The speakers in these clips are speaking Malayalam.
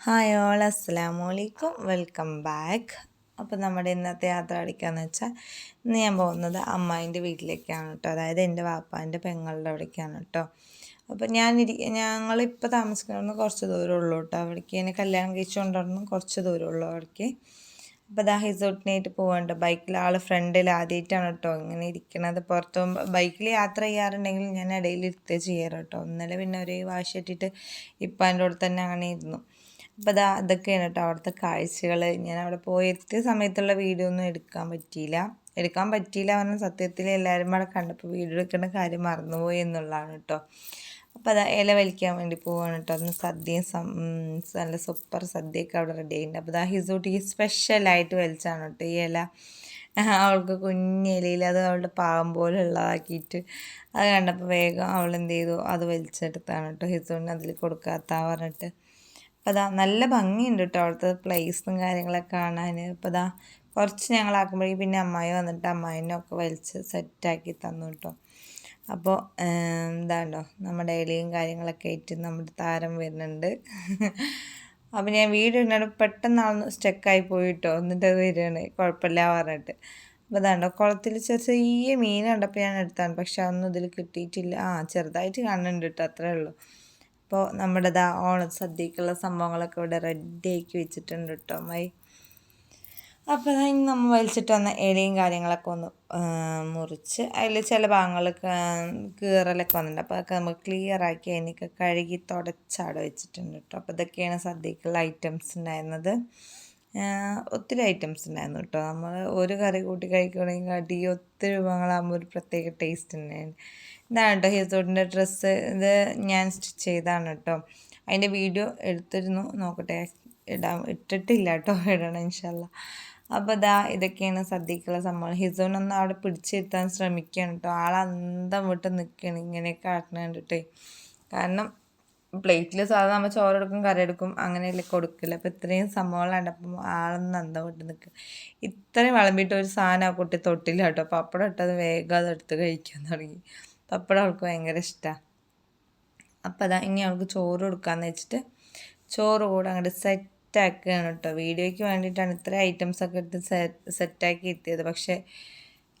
ഹായ് ഓൾ അസ്സലാമു അലൈക്കും വെൽക്കം ബാക്ക് അപ്പോൾ നമ്മുടെ ഇന്നത്തെ യാത്ര അടിക്കാന്ന് വെച്ചാൽ ഇന്ന് ഞാൻ പോകുന്നത് അമ്മായിന്റെ വീട്ടിലേക്കാണ് കേട്ടോ. അതായത് എന്റെ വാപ്പാന്റെ പെങ്ങളുടെ അവിടേക്കാണ് കേട്ടോ. അപ്പോൾ ഞാൻ ഇരി ഞങ്ങളിപ്പോൾ താമസിക്കുന്നത് കുറച്ച് ദൂരം ഉള്ളൂ കേട്ടോ. അവിടേക്ക് എന്നെ കല്യാണം കഴിച്ചുകൊണ്ടിരുന്നു കുറച്ച് ദൂരം ഉള്ളൂ അവിടേക്ക്. അപ്പോൾ ദാ ഹിസോട്ടിനായിട്ട് പോകണ്ട ബൈക്കിൽ ആൾ ഫ്രണ്ടിൽ ആദ്യമായിട്ടാണ് കേട്ടോ ഇങ്ങനെ ഇരിക്കണത്. പുറത്ത് ബൈക്കിൽ യാത്ര ചെയ്യാറുണ്ടെങ്കിൽ ഞാൻ ഇടയിൽ ഇരുത്തേ ചെയ്യാറ് കേട്ടോ. ഇന്നലെ പിന്നെ ഒരേ വാശി ഇട്ടിട്ട് ഇപ്പം എന്റെ കൂടെ തന്നെ അങ്ങനെ ഇരുന്നു. അപ്പോൾ അതാ അതൊക്കെയാണ് കേട്ടോ അവിടുത്തെ കാഴ്ചകൾ ഞാൻ അവിടെ പോയി എത്തിയ സമയത്തുള്ള വീഡിയോ ഒന്നും എടുക്കാൻ പറ്റിയില്ല. എടുക്കാൻ പറ്റിയില്ല പറഞ്ഞ സത്യത്തിൽ എല്ലാവരും അവിടെ കണ്ടപ്പോൾ വീഡിയോ എടുക്കേണ്ട കാര്യം മറന്നുപോയി എന്നുള്ളതാണ് കേട്ടോ അപ്പോൾ അതാ ഇല വലിക്കാൻ വേണ്ടി പോവാണ് കേട്ടോ അന്ന് സദ്യയും നല്ല സൂപ്പർ സദ്യയൊക്കെ അവിടെ റെഡി ആയിട്ടുണ്ട്. അപ്പോൾ അതാ ഹിസൂട്ടി സ്പെഷ്യലായിട്ട് വലിച്ചാണ് കേട്ടോ ഈ ഇല. അവൾക്ക് കുഞ്ഞിലയിൽ അത് അവളുടെ പാവം പോലെ ഉള്ളതാക്കിയിട്ട് അത് കണ്ടപ്പോൾ വേഗം അവൾ എന്ത് ചെയ്തു? അത് വലിച്ചെടുത്താണ് കേട്ടോ ഹിസോണിന് അതിൽ കൊടുക്കാത്ത പറഞ്ഞിട്ട്. അപ്പോൾ അതാ നല്ല ഭംഗിയുണ്ട് കേട്ടോ അവിടുത്തെ പ്ലേസും കാര്യങ്ങളൊക്കെ കാണാൻ അപ്പോൾ അതാ കുറച്ച് ഞങ്ങളാക്കുമ്പോഴേക്കും പിന്നെ അമ്മായി വന്നിട്ട് അമ്മായിനൊക്കെ വലിച്ച് സെറ്റാക്കി തന്നു കേട്ടോ അപ്പോൾ എന്താണ്ടോ നമ്മുടെ ഇലയും കാര്യങ്ങളൊക്കെ ആയിട്ട് നമ്മുടെ താരം വരുന്നുണ്ട്. അപ്പോൾ ഞാൻ വീട് ഇടുന്നത് പെട്ടെന്നാണ് സ്റ്റക്കായി പോയിട്ടോ എന്നിട്ട് അത് വരികയാണ്. കുഴപ്പമില്ല പറഞ്ഞിട്ട്. അപ്പോൾ അതാണ്ടോ കുളത്തിൽ ചെറിയ ചെറിയ മീൻ കണ്ടപ്പോൾ ഞാൻ എടുത്താണ് പക്ഷെ അതൊന്നും ഇതിൽ കിട്ടിയിട്ടില്ല. ആ ചെറുതായിട്ട് കാണുന്നുണ്ട് കേട്ടോ അത്രേ ഉള്ളൂ. അപ്പോൾ നമ്മുടെ ദാ ഓണ സദ്യക്കുള്ള സംഭവങ്ങളൊക്കെ ഇവിടെ റെഡിയാക്കി വെച്ചിട്ടുണ്ട് കേട്ടോ മൈ അപ്പോൾ ഇനി നമ്മൾ വലിച്ചിട്ട് വന്ന ഇലയും കാര്യങ്ങളൊക്കെ ഒന്ന് മുറിച്ച് അതിൽ ചില ഭാഗങ്ങൾ കീറലൊക്കെ വന്നിട്ടുണ്ട്. അപ്പോൾ അതൊക്കെ നമുക്ക് ക്ലിയർ ആക്കി അതിനൊക്കെ കഴുകി തുടച്ചാടെ വെച്ചിട്ടുണ്ട് കേട്ടോ. അപ്പോൾ ഇതൊക്കെയാണ് സദ്യക്കുള്ള ഐറ്റംസ് ഉണ്ടായിരുന്നത്. ഒത്തിരി ഐറ്റംസ് ഉണ്ടായിരുന്നു കേട്ടോ നമ്മൾ ഒരു കറി കൂട്ടി കഴിക്കുകയാണെങ്കിൽ അടി ഒത്തിരി വിഭവങ്ങളാകുമ്പോൾ ഒരു പ്രത്യേക ടേസ്റ്റ് ഉണ്ടായിരുന്നു ഇതാണ് കേട്ടോ ഹിസോട്ടിന്റെ ഡ്രസ്സ് ഇത് ഞാൻ സ്റ്റിച്ച് ചെയ്താണ് കേട്ടോ അതിന്റെ വീഡിയോ എടുത്തിരുന്നു. നോക്കട്ടെ. ഇടാൻ ഇട്ടിട്ടില്ല കേട്ടോ ഇടണം ഇൻഷല്ല അപ്പോൾ ഇതാ ഇതൊക്കെയാണ് സദ്യക്കുള്ള സംഭവം. ഹിസോനൊന്ന് അവിടെ പിടിച്ചിരുത്താൻ ശ്രമിക്കുകയാണ് കേട്ടോ ആളന്തം വിട്ട് നിൽക്കുകയാണ് ഇങ്ങനെയൊക്കെ ആട്ടണ കണ്ടിട്ടേ. കാരണം പ്ലേറ്റിൽ സാധാരണ നമ്മൾ ചോറെടുക്കും കറി എടുക്കും അങ്ങനെയല്ലേ കൊടുക്കില്ല അപ്പോൾ ഇത്രയും സംഭവങ്ങളുണ്ട് അപ്പം ആളൊന്ന് അന്തം നിൽക്കുക ഇത്രയും വിളമ്പിയിട്ട് ഒരു സാധനം ആ കുട്ടി തൊട്ടില്ല കേട്ടോ. പപ്പടം ഇട്ടത് വേഗം അത് എടുത്ത് കഴിക്കാൻ തുടങ്ങി. പപ്പടം അവൾക്ക് ഭയങ്കര ഇഷ്ടമാണ് അപ്പം അതാ ഇനി അവൾക്ക് ചോറ് കൊടുക്കാമെന്ന് വെച്ചിട്ട് ചോറ് കൂടെ അങ്ങോട്ട് സെറ്റാക്കുകയാണ് കേട്ടോ. വീഡിയോയ്ക്ക് വേണ്ടിയിട്ടാണ് ഇത്ര ഐറ്റംസൊക്കെ എടുത്ത് സെറ്റാക്കി എത്തിയത്. പക്ഷേ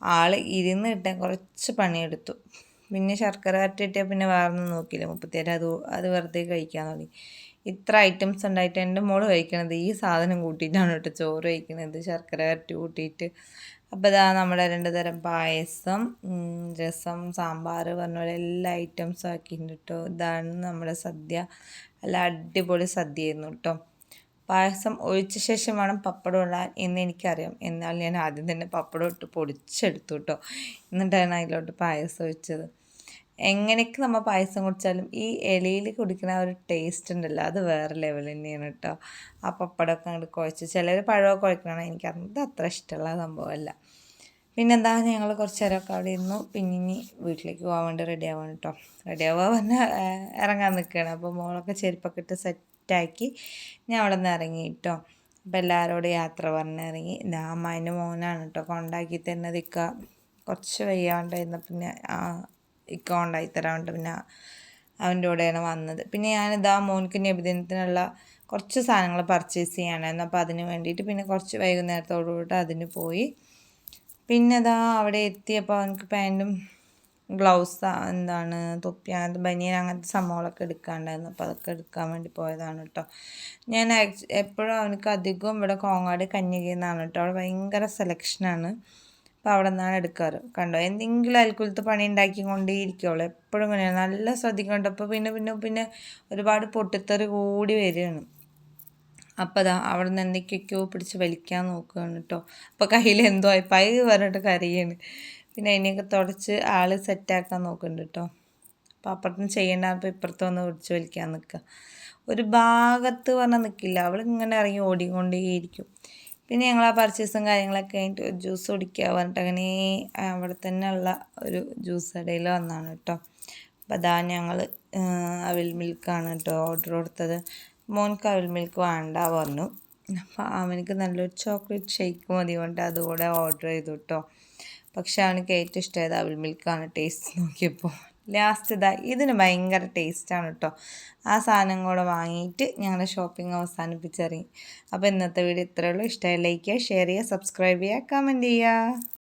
ആൾ ഇരുന്ന് കിട്ടാൻ കുറച്ച് പണിയെടുത്തു. പിന്നെ ശർക്കര വരട്ടിട്ട് പിന്നെ വേറൊന്നും നോക്കിയില്ല. മുപ്പത്തേര് അത് അത് വെറുതെ കഴിക്കാൻ തുടങ്ങി. ഇത്ര ഐറ്റംസ് ഉണ്ടായിട്ട് എന്റെ മോൾ കഴിക്കണത് ഈ സാധനം കൂട്ടിയിട്ടാണ് കേട്ടോ ചോറ് കഴിക്കണത്. ശർക്കര വരട്ടി കൂട്ടിയിട്ട്. അപ്പോൾ ഇതാ നമ്മുടെ രണ്ട് തരം പായസം രസം സാമ്പാർ പറഞ്ഞ പോലെ എല്ലാ ഐറ്റംസും ആക്കിയിട്ടുണ്ട് കേട്ടോ. ഇതാണ് നമ്മുടെ സദ്യ. നല്ല അടിപൊളി സദ്യ ആയിരുന്നു കേട്ടോ. പായസം ഒഴിച്ച ശേഷം വേണം പപ്പടം ഇടാൻ എന്ന് എനിക്കറിയാം. എന്നാൽ ഞാൻ ആദ്യം തന്നെ പപ്പടം ഇട്ട് പൊടിച്ചെടുത്തു കേട്ടോ. എന്നിട്ടാണ് അതിലോട്ട് പായസം ഒഴിച്ചത്. എങ്ങനെയൊക്കെ നമ്മൾ പായസം കുടിച്ചാലും ഈ ഇലയിൽ കുടിക്കുന്ന ഒരു ടേസ്റ്റ് ഉണ്ടല്ലോ അത് വേറെ ലെവൽ തന്നെയാണ് കേട്ടോ ആ പപ്പടമൊക്കെ അങ്ങോട്ട് കുഴച്ച് ചിലർ പഴമൊക്കെ കുഴക്കണം എനിക്ക് അത് അത്ര ഇഷ്ടമുള്ള സംഭവമല്ല. പിന്നെന്താ ഞങ്ങൾ കുറച്ച് നേരമൊക്കെ അവിടെ ഇരുന്നു. പിന്നെ ഇനി വീട്ടിലേക്ക് പോകാൻ വേണ്ടി റെഡി ആവാൻ കേട്ടോ റെഡി ആവുക പറഞ്ഞാൽ ഇറങ്ങാൻ നിൽക്കുകയാണ് അപ്പോൾ മോളൊക്കെ ചെരുപ്പൊക്കെ ഇട്ട് സെറ്റാക്കി ഞാൻ അവിടെ നിന്ന് ഇറങ്ങി കേട്ടോ അപ്പം എല്ലാവരോടും യാത്ര പറഞ്ഞിറങ്ങി ഞാൻ അമ്മായിന്റെ മോനാണ് കേട്ടോ കൊണ്ടാക്കി തന്നെ നിൽക്കുക കുറച്ച് വയ്യാണ്ടായിരുന്നു. പിന്നെ ഇക്ക ഉണ്ടായി തരാറുണ്ട് പിന്നെ അവന്റെ കൂടെയാണ് വന്നത്. പിന്നെ ഞാനിതാ മോനിക്ക് നബിദിനത്തിനുള്ള കുറച്ച് സാധനങ്ങൾ പർച്ചേസ് ചെയ്യാനായിരുന്നു. അപ്പോൾ അതിന് വേണ്ടിയിട്ട് പിന്നെ കുറച്ച് വൈകുന്നേരത്തോടുകൂടി അതിന് പോയി. പിന്നെ അതാ അവിടെ എത്തിയപ്പോൾ അവനക്ക് പാന്റും ഗ്ലൗസ് എന്താണ് തൊപ്പി അങ്ങനത്തെ ബനിയൻ അങ്ങനത്തെ സംഭവങ്ങളൊക്കെ എടുക്കാണ്ടായിരുന്നു. അപ്പോൾ അതൊക്കെ എടുക്കാൻ വേണ്ടി പോയതാണ് കേട്ടോ ഞാൻ എപ്പോഴും അവനക്ക് അധികവും ഇവിടെ കോങ്ങാട് കന്യകയിൽ കേട്ടോ അവിടെ ഭയങ്കര സെലക്ഷനാണ് അപ്പോൾ അവിടെ നിന്നാണ് എടുക്കാറ്. കണ്ടോ? എന്തെങ്കിലും അയൽക്കുലത്ത് പണി ഉണ്ടാക്കി ഇരിക്കുള്ളൂ എപ്പോഴും ഇങ്ങനെയാണ്. നല്ല ശ്രദ്ധിക്കണ്ട അപ്പോൾ പിന്നെ പിന്നെ പിന്നെ ഒരുപാട് പൊട്ടിത്തെറി കൂടി വരികയാണ്. അപ്പോൾ അതാ അവിടെ നിന്ന് എന്തൊക്കെയൊക്കെയോ പിടിച്ച് വലിക്കാൻ നോക്കുകയാണ് കേട്ടോ. അപ്പോൾ കയ്യിൽ എന്തോ ആയി. പൈ പറഞ്ഞിട്ട് കരയാണ്. പിന്നെ അതിനെയൊക്കെ തുടച്ച് ആൾ സെറ്റാക്കാൻ നോക്കുന്നുണ്ട് കേട്ടോ. അപ്പോൾ അപ്പുറത്തുനിന്ന് ചെയ്യേണ്ടപ്പോൾ ഇപ്പുറത്ത് വന്ന് പിടിച്ച് വലിക്കാൻ നിൽക്കുക. ഒരു ഭാഗത്ത് പറഞ്ഞാൽ നിൽക്കില്ല. അവൾ ഇങ്ങനെ ഇറങ്ങി ഓടിക്കൊണ്ടേയിരിക്കും. പിന്നെ ഞങ്ങൾ ആ പർച്ചേസും കാര്യങ്ങളൊക്കെ കഴിഞ്ഞിട്ട് ജ്യൂസ് കുടിക്കുക പറഞ്ഞിട്ട് അങ്ങനെ അവിടെ തന്നെ ഉള്ള ഒരു ജ്യൂസ് കടയിൽ വന്നാണ് കേട്ടോ. അപ്പം അതാ ഞങ്ങൾ അവിൽ മിൽക്കാണ് കേട്ടോ ഓർഡർ കൊടുത്തത്. മോൻക്ക് അവിൽ മിൽക്ക് വേണ്ട പറഞ്ഞു. അപ്പോൾ അവനക്ക് നല്ലൊരു ചോക്ലേറ്റ് ഷേക്ക് മതി കൊണ്ട് അതുകൂടെ ഓർഡർ ചെയ്തു കേട്ടോ. പക്ഷേ അവനക്ക് ഏറ്റവും ഇഷ്ടമായത് അവിൽ മിൽക്കാണ് ടേസ്റ്റ് നോക്കിയപ്പോൾ. ലാസ്റ്റ് ഇതാ ഇതിന് ഭയങ്കര ടേസ്റ്റാണ് കേട്ടോ. ആ സാധനം കൂടെ വാങ്ങിയിട്ട് ഞങ്ങളുടെ ഷോപ്പിംഗ് അവസാനിപ്പിച്ചറിയും അപ്പോൾ ഇന്നത്തെ വീഡിയോ ഇത്രയേ ഉള്ളൂ. ഇഷ്ടമായി ലൈക്ക് ചെയ്യുക ഷെയർ ചെയ്യുക സബ്സ്ക്രൈബ് ചെയ്യുക കമന്റ് ചെയ്യുക.